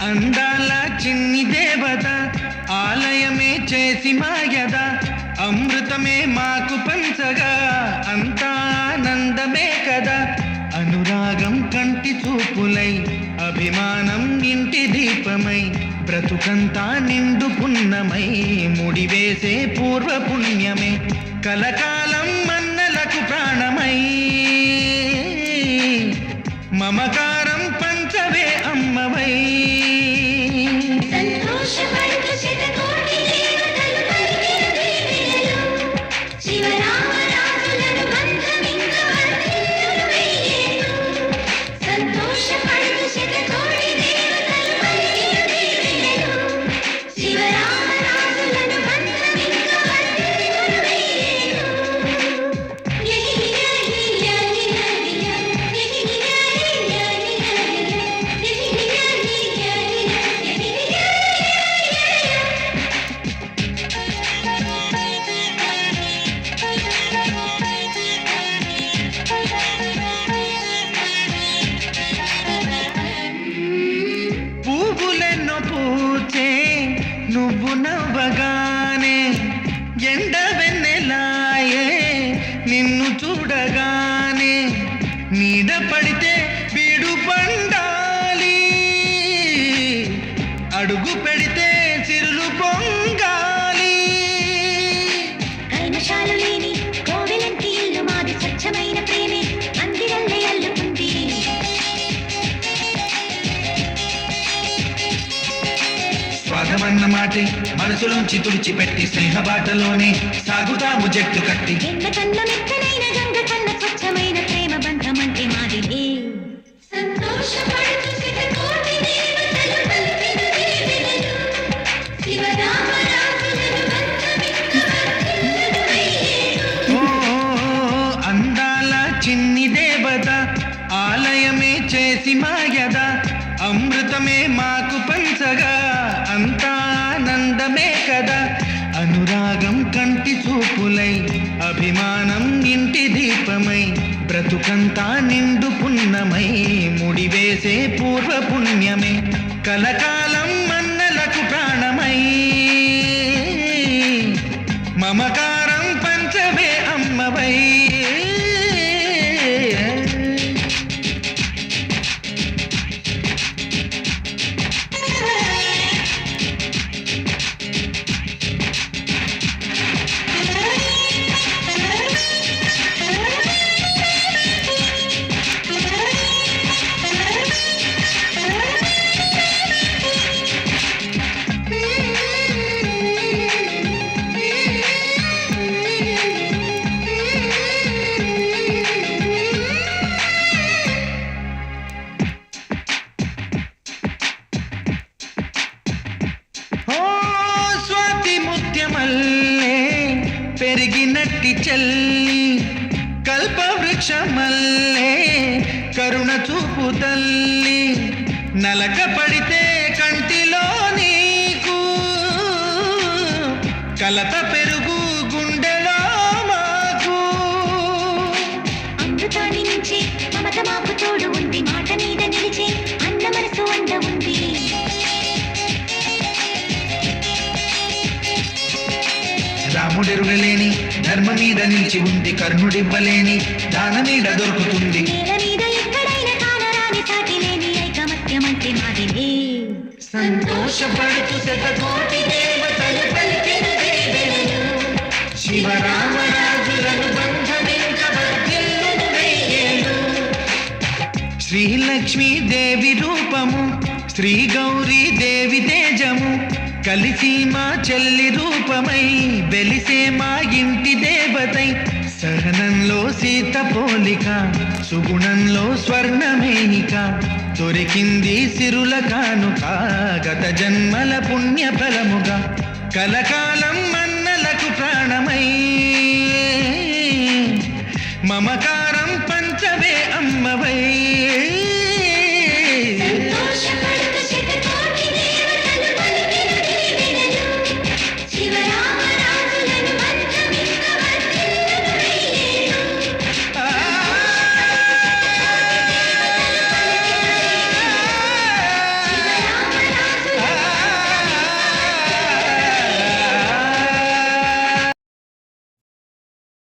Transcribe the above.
అందాల చిన్ని దేవత ఆలయమే చేసి మాయద అమృతమే మాకు పంచగా అంతా ఆనందమే కదా. అనురాగం కంటి చూపులై అభిమానం ఇంటి దీపమై బ్రతుకంతా నిండు పున్నమై ముడివేసే పూర్వపుణ్యమే. కలకాలం మన్నలకు ప్రాణమై. మమకారం పంచవే అమ్మవై. సంతోషమై అడుగు పెడితే చిరులు పొంగాలి. లేని కోవెలంటి ఇల్లు మాది స్వచ్ఛమైన ప్రేమే అందిరల్లే అల్లుకుంది. స్వాగమన్న మాటే మనసులోంచి తుడిచిపెట్టి స్నేహబాటలోనే సాగుతాము జట్టు కట్టి. కన్న మెత్తనైన అమృతమే మాకు పంచగా అంతా ఆనందమే కదా. అనురాగం కంటి చూపులై అభిమానం ఇంటి దీపమై బ్రతుకంతా నిండు పుణ్యమై ముడివేసే పూర్వ పుణ్యమే కలకాలం మన్నలకు ప్రాణమై. మమకారం పంచవే అమ్మవై. పెరిగినట్టి చెల్లి కల్పవృక్షమల్లే కరుణ చూపు తల్లి. నలక పడితే కంటిలో నీకు కలత పెరుగు గుండెలో మాకు. అమృతాన్ని మించి మమత మాకు తోడు ఉంది మాట మీద నిలిచి అన్న మనసు అండ ఉంది. రాముడెరుగలేని ధర్మ మీద నిలిచి ఉంది కర్ణుడివ్వలేని దాన మీద దొరుకుతుంది సంతోషపడుతూ శతకోటి దేవతలు పలికిన దీవెనలు శివరామరాజులను బంధమింక వర్ధిల్లును వెయ్యేళ్ళు. శ్రీలక్ష్మీ దేవి రూపము శ్రీ గౌరీ కలిసి మా చెల్లి రూపమై వెలిసే మా ఇంటి దేవతై. సహనంలో సీత పోలిక సుగుణంలో స్వర్ణమేనిక. దొరికింది సిరుల కానుక గత జన్మల పుణ్య ఫలముగా కలకాలం మన్నలకు ప్రాణమై. మమకారం పంచవే అమ్మవై.